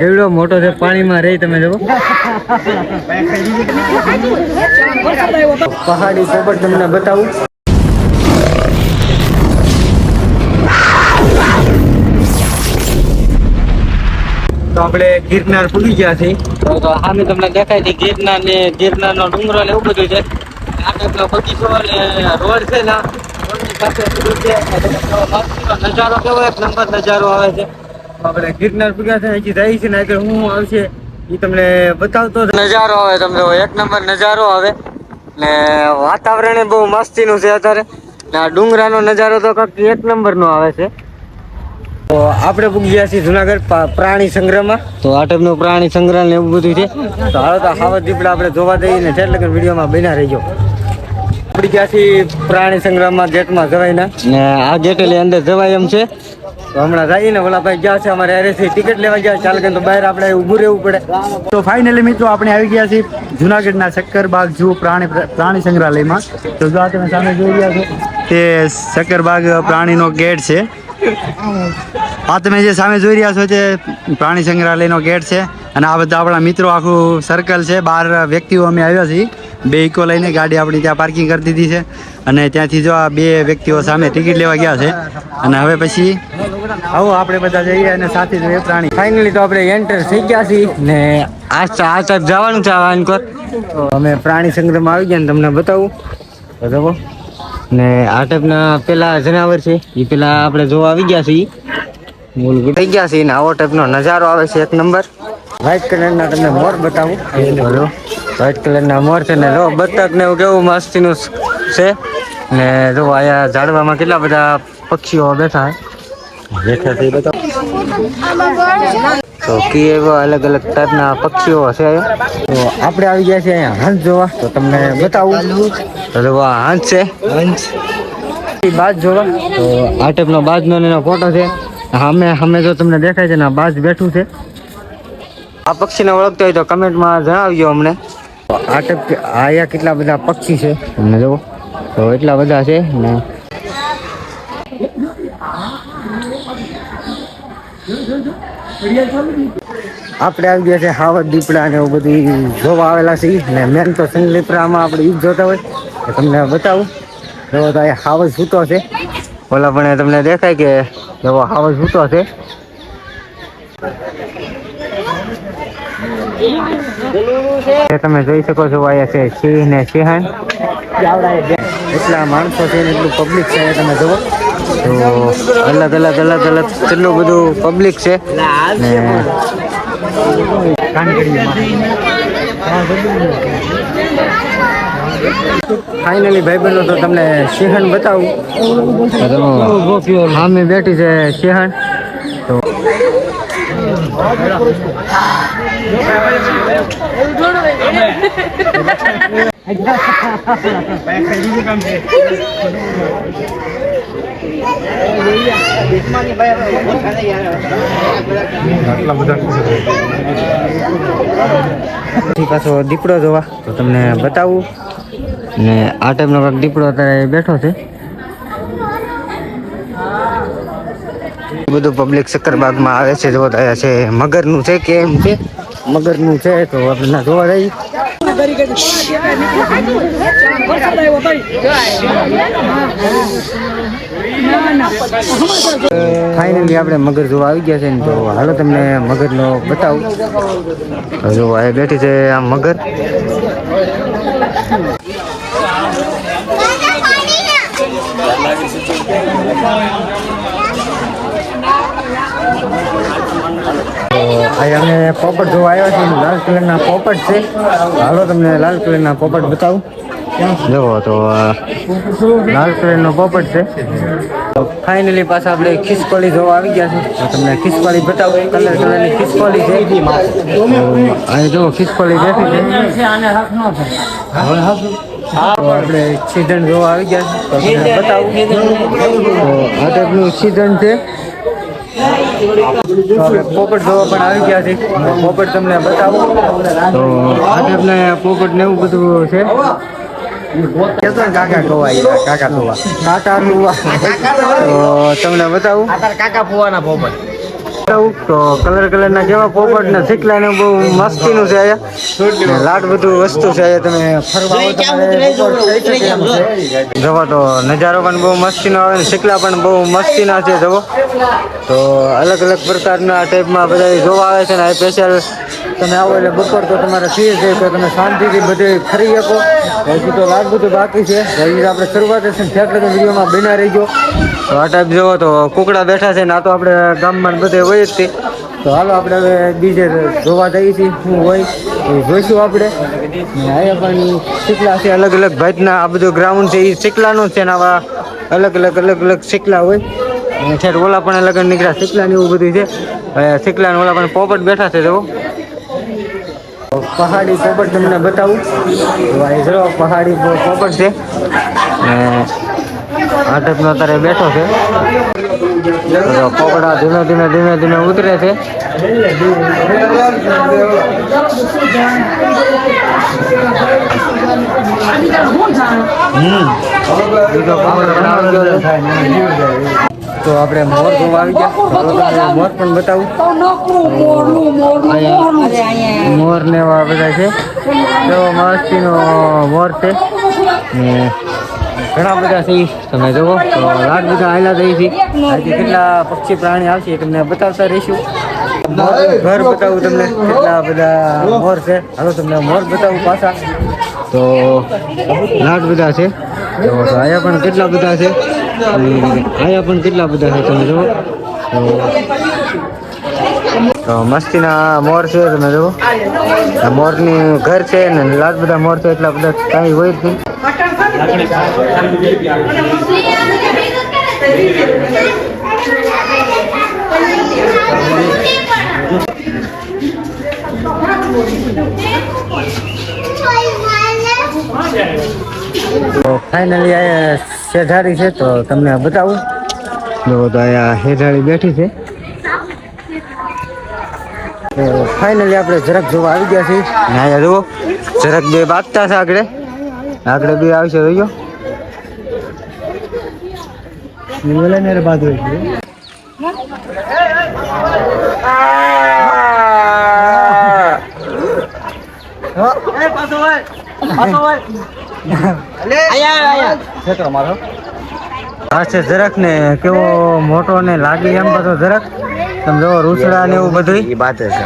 કેવડો મોટો છે? પાણીમાં રહી તમે જુઓ. પહાડી પોપટ તમને બતાવું. તો આપણે ગિરનાર પૂરી ગયા છે તો સામે તમને દેખાય છે, ગિરનાર ને ગિરનાર નો ડુંગરો ને એવું બધું છે. આ ટાઈપનો બગીચો ને રોડ છે ને પાસે છે. એટલે મસ્તીનો નજારો કેવો એક નજારો આવે છે. આપણે ગિરનાર પૂર્યા છે અહીંથી જાય છે ને આગળ હું આવશે એ તમને બતાવતો નજારો આવે તમને એક નંબર નજારો આવે. ને વાતાવરણ બહુ મસ્તીનું છે અત્યારે. ને આ ડુંગરાનો નજારો તો કંઈક એક નંબરનો આવે છે. તો આપણે પૂગ્યા છીએ જુનાગઢ પ્રાણી સંગ્રહમાં. તો આ ટાઈપનું પ્રાણી સંગ્રહ ને એવું બધું છે. તો હાલો તો હાવત દીપડા આપણે જોવા દઈએ ને છેલ્લે વિડીયોમાં બન્યા રહીજો. આપણે ગયા છીએ પ્રાણી સંગ્રહમાં ગેટમાં જવાય ને આ ગેટ એટલે અંદર જવાય એમ છે. તો હમણાં જઈએ ને ઓલા ગયા છે, અમારે એરેથી ટિકિટ લેવા ગયા ચાલ કે તો બહાર આપણે ઊભું રહેવું પડે. તો ફાઇનલી મિત્રો આપણે આવી ગયા છીએ જુનાગઢના શક્કરબાગ જૂ પ્રાણી પ્રાણી સંગ્રહાલયમાં. તો જો તમે સામે જોઈ રહ્યા છો, તે શક્કરબાગ પ્રાણીનો ગેટ છે. આ તમે જે સામે જોઈ રહ્યા છો તે પ્રાણી સંગ્રહાલયનો ગેટ છે. અને આ બધા આપણા મિત્રો આખું સર્કલ છે. બાર વ્યક્તિઓ અમે આવ્યા છીએ. બે ઇકો લઈને ગાડી આપણી ત્યાં પાર્કિંગ કરી દીધી છે. અને ત્યાંથી જો આ બે વ્યક્તિઓ સામે ટિકિટ લેવા ગયા છે. અને હવે પછી આવો આપણે બધા જઈએ અને સાથે જોઈએ પ્રાણી ફાઇનલી તો આપણે એન્ટર થઈ ગયા છીએ. ને આ આ જવાનું છે, આ તો અમે પ્રાણી સંગ્રહમાં આવી ગયા ને તમને બતાવું. બરાબર ને આ ટાઈપના પેલા જનાવર છે એ પેલા આપણે જોવા આવી ગયા છીએ. મૂળભૂત થઈ ગયા છીએ ને આવો ટાઈપનો નજારો આવે છે એક નંબર. વ્હાઈટ કલરના તમને મોર બતાવું. બોલો. વ્હાઈટ કલરના મોર છે ને જો બતક ને એવું કેવું મસ્તીનું છે. ને જો અહીંયા ઝાડવામાં કેટલા બધા પક્ષીઓ બેઠા તો કી એવા અલગ અલગ ટાઈપના પક્ષીઓ છે તો આપણે આવી ગયા છે અહીંયા હંસ જોવા. તો તમને બતાવું. તો આ હંસ છે. હંસ બાજ જોવા. તો આ ટાઈપનો બાજનો એનો ફોટો છે. સામે સામે જો તમને દેખાય છે ને બાજ બેઠું છે. આ પક્ષીને ઓળખતો હોય તો કમેન્ટમાં જણાવજો અમને. આ ટાઈપ આયા કેટલા બધા પક્ષી છે? તમને જુઓ તો એટલા બધા છે ને આપણે આવી ગયા છે હાવત દીપડા ને એવું બધું જોવા આવેલા છે ને મેન તો સંગલીપરામાં આપણે ઈ જોતા હોય. તમને બતાવું. જો તો અહીંયા હાવજ સૂતો છે. ઓલા પણ તમને દેખાય કે એવો હાવજ સૂતો છે. એ તમે જોઈ શકો છો, અહીંયા છે સિંહ ને સિંહણ. એટલા માણસો છે ને એટલું પબ્લિક છે તમે જુઓ. તો અલગ અલગ અલગ અલગ કેટલું બધું પબ્લિક છે. ને ફાઇનલી ભાઈબંધો તો તમને સિંહણ બતાવું. હા મેં બેઠી છે સિંહણ. તો પછી દીપડો જોવા. તો તમને બતાવું. ને આ ટાઈપનો કાંક દીપડો અત્યારે બેઠો છે. બધું પબ્લિક શક્કરબાગમાં આવે છે, જોવા છે. મગરનું છે કે એમ છે? મગરનું છે, તો આપણે જોવા જઈએ ફાઇનલી આપણે મગર જોવા આવી ગયા છે ને તો હાલો તમને મગરનો બતાવું. જો આ બેઠી છે આ મગર. અહીં અમે પોપટ જોવા આવ્યા છીએ. લાલ કલરના પોપટ છે. હાલો, તમને લાલ કલરના પોપટ બતાવું. જુઓ, તો લાલ કલરનો પોપટ છે. ફાઇનલી પાછા આપણે ખિસકોલી જોવા આવી ગયા છે તમને ખિસકોલી બતાવું. કલર કલરની ખિસકોલી છે. અહીં જુઓ, ખિસકોલી બેઠી છે. આપણે સીઝન જોવા આવી ગયા છે બતાવું. આ ટાઈપનું સીઝન છે. પોપટ જોવા પણ આવી ગયા છે. પોપટ તમને બતાવું. તો આ પોપટ ને એવું બધું છે. કેતો કાકા કાકા કવા કાકા કવા તો તમને બતાવું. કાકા ફુવાના પોપટ. બતાવું તો કલર કલરના કેવા પોપટ ને શીખલા ને બહુ મસ્તીનું છે અહીંયા. લાટ બધું વસ્તુ છે અહીંયા તમે ફરવા જવો તો નજારો પણ બહુ મસ્તીનો આવે ને શીખલા પણ બહુ મસ્તીના છે જવો. તો અલગ અલગ પ્રકારના ટાઈપમાં બધા જોવા આવે છે ને સ્પેશિયલ તમે આવો એટલે બપોર તો તમારે ફ્રી છે તો તમે શાંતિથી બધે ફરી શકો. હજી તો લાખ બધું બાકી છે. હજી આપણે શરૂઆત છે એટલે તો વિડીયોમાં રહી ગયો તો આ ટાઈપ જોવો તો કુકડા બેઠા છે ને આ તો આપણે ગામમાં બધે હોય જ તે. તો હાલો આપણે હવે બીજે જોવા જઈએ છીએ શું હોય એ જોઈશું આપણે. અહીંયા પણ શીકલા છે, અલગ અલગ ભાતના આ બધું ગ્રાઉન્ડ છે એ શીકલાનું છે ને આવા અલગ અલગ અલગ અલગ શીકલા હોય. અને છે ઓલા પણ અલગ નીકળ્યા શીકલા ને એવું બધું છે. શીકલા ઓલા પણ પોપટ બેઠા છે જો પહાડી પોપટ તમને બતાવું. જો પહાડી પોપટ છે. ને અત્યારે બેઠો છે. પોપડા ધીમે ધીમે ધીમે ધીમે ઉતરે છે. તો આપણે મોર જોવા આવી ગયા. મોર પણ બતાવું. મોર ને એવા બધા છે. તો મસ્તીનો મોર છે. ને ઘણા બધા છે તમે જુઓ તો લાટ બધા આયલા થઈ છે. આજે કેટલા પક્ષી પ્રાણી આવશે તમને બતાવતા રહીશું. ઘર બતાવું તમને કેટલા બધા મોર છે. હાલો તમને મોર બતાવું પાછા. તો લાટ બધા છે. તો અહીંયા પણ કેટલા બધા છે. અહીંયા પણ કેટલા બધા છે તમે જુઓ. મસ્તીના મોર છે તમે જુઓ. આ મોરની ઘર છે ને લાજ બધા મોર છે, એટલા બધા કાંઈ હોય જ નહીં. તો ફાઇનલી આ શેઢાળી છે તો તમને બતાવું. જો તો અહીંયા શેઢાળી બેઠી છે. તો ફાઇનલી આપણે જરાક જોવા આવી ગયા છીએ. ને અહીંયા જુઓ. જરાક બે બાગતા છે આગળ. આગળ બે આવશે રહ્યો બોલે મેરે બાદ હોય. છે હા છે જરાક ને કેવો મોટો ને લાગે એમ બધો જરાક. તમે જો રૂસડા ને એવું બધું એ છે.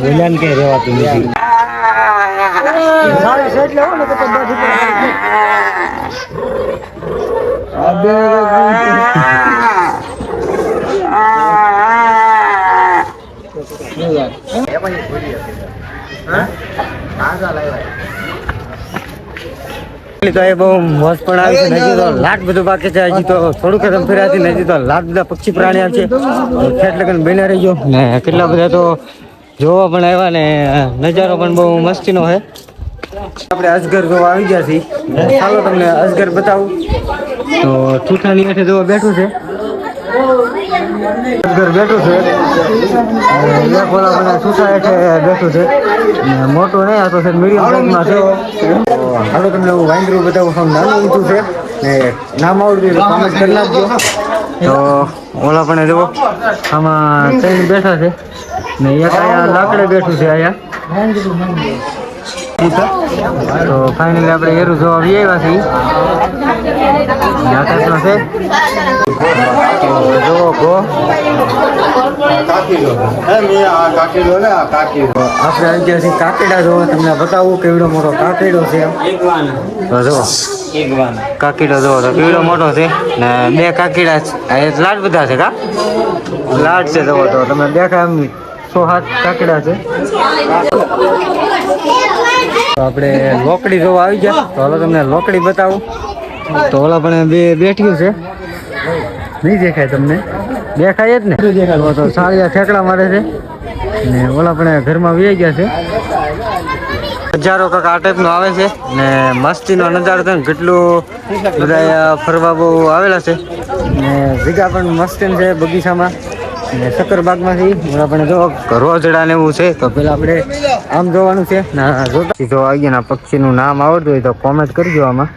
બોલ્યા કે રેવાતું નથી. તો એ બહુ મોજ પણ છે હજી તો લાટ બધું બાકી છે તો થોડુંક કદમ ફેર્યા છે ને હજી તો લાટ બધા પક્ષી પ્રાણી છે. ખેત લગન બને રહી ગયો ને કેટલા બધા તો જોવા પણ આવ્યા ને, નજારો પણ બહુ મસ્તીનો છે. આપણે અજગર જોવા આવી ગયા છીએ. ચાલો તમને અજગર બતાવું. તો ઠૂઠાની હેઠે જોવા બેઠું છે. અજગર બેઠું છે. ઓલા મને ઠૂઠા હેઠે બેઠું છે. મોટું નહીં, આ તો છે મીડિયમ સાઈઝમાં છે. હાલો તમને હું વાંદરું બતાવું આમ નાનું છે. ને નામ આવડતું તો તો ઓલા પણ જુઓ, આમાં ત્રણ બેઠા છે. ને એક અહીંયા લાકડે બેઠું છે અહીંયા. તો ફાઇનલી આપણે એરું જોવા આવી આવ્યા છીએ. ટાઈપનો છે જુઓ ગો આપણે આવી ગયા છીએ કાકેડા જોવા તમને બતાવું કેવડો મોટો કાકેડો છે જુઓ કાકીડો જોવો તો કેવડો મોટો છે ને બે કાકીડા લાડ બધા છે કા લાડ છે જોવો તો તમે દેખાય એમ સો હાથ કાકીડા છે તો આપણે લોકડી જોવા આવી ગયા. તો હવે તમને લોકડી બતાવું. તો ઓલા પણ બે બેઠ્યું છે. નહીં દેખાય તમને? દેખાય જ ને. દેખાય. તો સાળિયા ઠેકડા મારે છે. ને ઓલા પણ ઘરમાં વી ગયા છે. નજારો કાંક આ ટાઈપનો આવે છે. ને મસ્તીનો નજારો ને કેટલું બધા ફરવા બહુ આવેલા છે. ને જગ્યા પણ મસ્ત છે બગીચામાં. ને શક્કરબાગમાંથી આપણે જો રોજડા ને એવું છે. તો પેલા આપણે આમ જોવાનું છે. ના જોતા જો ગયા પક્ષીનું નામ આવડતું હોય તો કોમેન્ટ કરજો આમાં.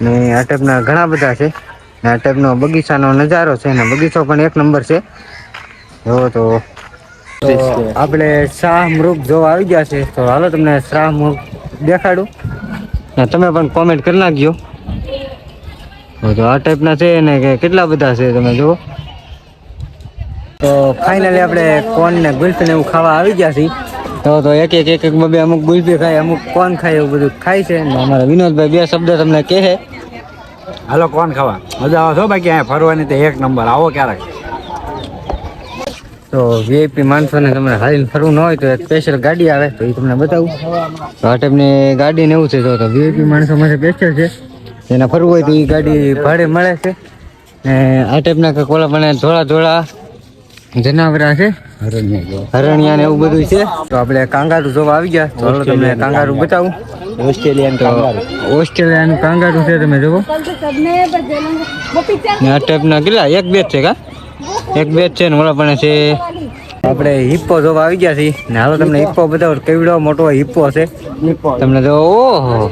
ને આ ટાઈપના ઘણા બધા છે. ને આ ટાઈપનો બગીચાનો નજારો છે ને બગીચો પણ એક નંબર છે. જો તો આપણે શાહ મૃગ જોવા આવી ગયા છે. તો હાલો તમને શાહ મૃગ દેખાડું. ને તમે પણ કોમેન્ટ કરી નાખજો. તો આ ટાઈપના છે ને કે કેટલા બધા છે તમે જુઓ. તો ફાઇનલી આપણે કોન ને ગુલ્ફી ને એવું ખાવા આવી ગયા છીએ. તો તો એક એક એક એક બબે અમુક ગુલબી ખાય અમુક કોન ખાય એવું બધું ખાય છે. ને અમારા વિનોદભાઈ બે શબ્દ તમને કહે છે. હાલો કોણ ખાવા? મજા આવે છો બાકી અહીંયા ફરવાની તો એક નંબર. આવો ક્યારેક. તો વીઆઈપી માણસોને તમને હાલીને ફરવું ન હોય તો એક સ્પેશિયલ ગાડી આવે તો એ તમને બતાવું. તો આ ટાઈપની ગાડી ને એવું છે. જો તો વીઆઈપી માણસો માટે સ્પેશિયલ છે. જેને ફરવું હોય તો એ ગાડી ભાડે મળે છે. ને આ ટાઈપના કંઈક ઓલા પણ ધોળા ધોળા જનાવરા છે. હરણિયા ને એવું બધું છે. તો આપણે કાંગારું જોવા આવી ગયા. તો હાલો તમને કાંગારું બતાવું. Australian kangaroo. ઓસ્ટ્રેલિયન કાંગારું છે તમે જોવો. આ ટાઈપના કેટલા? એક બેચ છે કા? એક બેચ છે ને ઓલા પણ છે. આપણે હિપ્પો જોવા આવી ગયા છીએ. ને હાલો તમને હિપ્પો. બતાવો. કેવડો મોટો હિપ્પો છે. તમને જો ઓહો.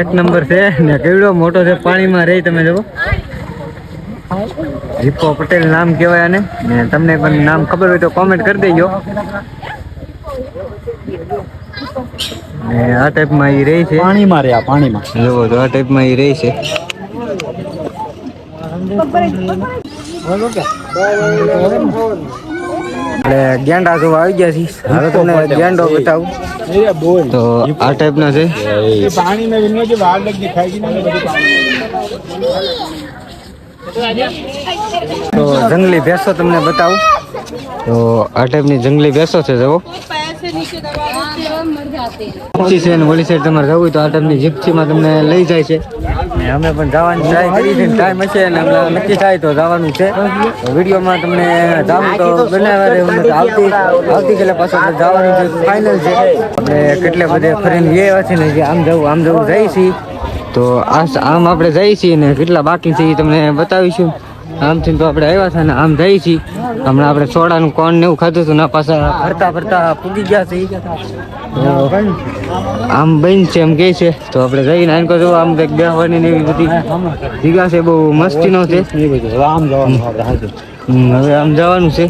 એક નંબર છે ને કેવડો મોટો છે પાણીમાં રહી તમે જોવો. હિપ્પો પટેલ નામ કહેવાય આને. ને તમને પણ નામ ખબર હોય તો કોમેન્ટ કરી દેજો. ને આ ટાઈપમાં એ રહે છે. પાણીમાં રહ્યા પાણીમાં. જુઓ તો આ ટાઈપમાં એ રહે છે. એટલે ગેંડા જોવા આવી ગયા છીએ. હવે તમને ગેંડો બતાવું. તો આ ટાઈપના છે. તો જંગલી ભેંસો તમને બતાવું. તો આ ટાઈપની જંગલી ભેંસો છે જવો જીપસી છે ને ઓલી સાઈડ તમારે જવું તો આ ટાઈપની જીપસીમાં તમને લઈ જાય છે. અમે પણ જવાની ટ્રાય કરી ટાઈમ હશે અને અમને નક્કી થાય તો જવાનું છે. વિડીયોમાં તમને જાવું આવતી આવતીકાલે પાછું જવાનું ફાઇનલ છે. આપણે કેટલે બધે ફરીને ગયા છીએ ને આમ જવું આમ જવું જઈ છીએ તો આમ આપણે જઈએ છીએ ને કેટલા બાકી છે એ તમને બતાવીશું. આમથી તો આપણે આવ્યા હતા ને આમ જઈએ છીએ. હમણાં આપણે સોડાનું કોણ ને એવું ખાધું હતું ના પાછા ફરતા ફરતા પૂગી ગયા છે આમ બન છે, એમ કે છે. તો આપણે જઈને આને કહો આમ કંઈક બેહવાની એવી બધી જગ્યા છે, બહુ મસ્તીનો છે. હવે આમ જવાનું છે.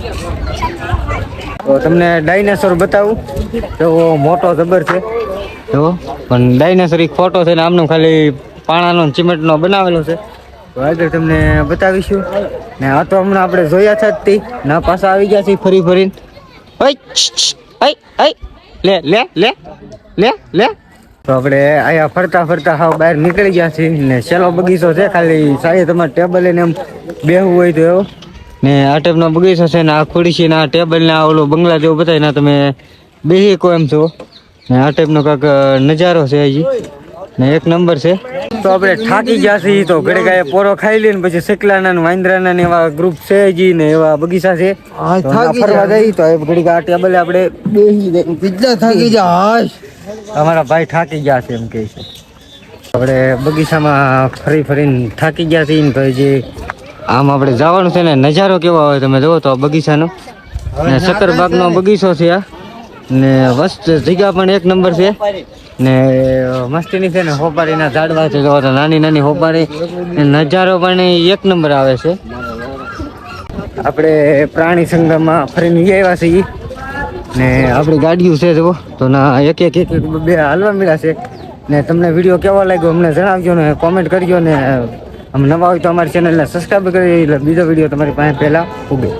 તો તમને ડાયનાસોર બતાવું. તો મોટો જબર છે. તો પણ ડાયનાસોર એક ફોટો છે ને આમનો ખાલી પાણાનો સિમેન્ટનો બનાવેલો છે. તો આગળ તમને બતાવીશું. ને આ તો હમણાં આપણે જોયા છે જ તે. ના પાછા આવી ગયા છે ફરી ફરીને. લે લે લે લે લે. તો આપણે અહીંયા ફરતા ફરતા હાવ બહાર નીકળી ગયા છીએ. ને છેલ્લો બગીચો છે ખાલી. સાહેબ, તમારે ટેબલ એને એમ બેહવું હોય તો એવો. ને આ ટાઈપનો બગીચો છે ને આ ખુરશી ને આ ટેબલ ને આ ઓલો બંગલા જેવું બતાવીને તમે બેસી કો એમ છો. ને આ ટાઈપનો કાંક નજારો છે હજી. ને એક નંબર છે. તો આપણે થાકી ગયા છીએ તો ઘડે ગાય પોરો ખાઈ લઈને પછી શેકલાના ને વાંદરાના ને એવા ગ્રુપ છે જી ને એવા બગીચા છે. ફરવા જઈએ તો ઘડી આ ટેબલે આપણે બેસી પિઝા થાકી જાય અમારા ભાઈ થાકી ગયા છે એમ કહે છે. આપણે બગીચામાં ફરી ફરીને થાકી ગયા છીએ ને તો જે આમ આપણે જવાનું છે ને નજારો કેવો હોય તમે જુઓ તો બગીચાનો. ને શકરબાગનો બગીચો છે આ. ને વસ્ત જગ્યા પણ એક નંબર છે. ને મસ્તીની છે ને, હોપારીના ઝાડવા છે જોવા નાની નાની હોપારી. નજારો પણ એક નંબર આવે છે. આપણે પ્રાણી સંગ્રહમાં ફરીને આવ્યા છીએ. ને આપણી ગાડીઓ છે જુઓ, તો ના, એક એક એક બે હાલવા મળ્યા છે. ને તમને વીડિયો કેવો લાગ્યો અમને જણાવજો ને કોમેન્ટ કરજો ને. આમ નવા હોય તો અમારી ચેનલને સબસ્ક્રાઈબ કરી બીજો વીડિયો તમારી પાસે પહેલાં ઉગે.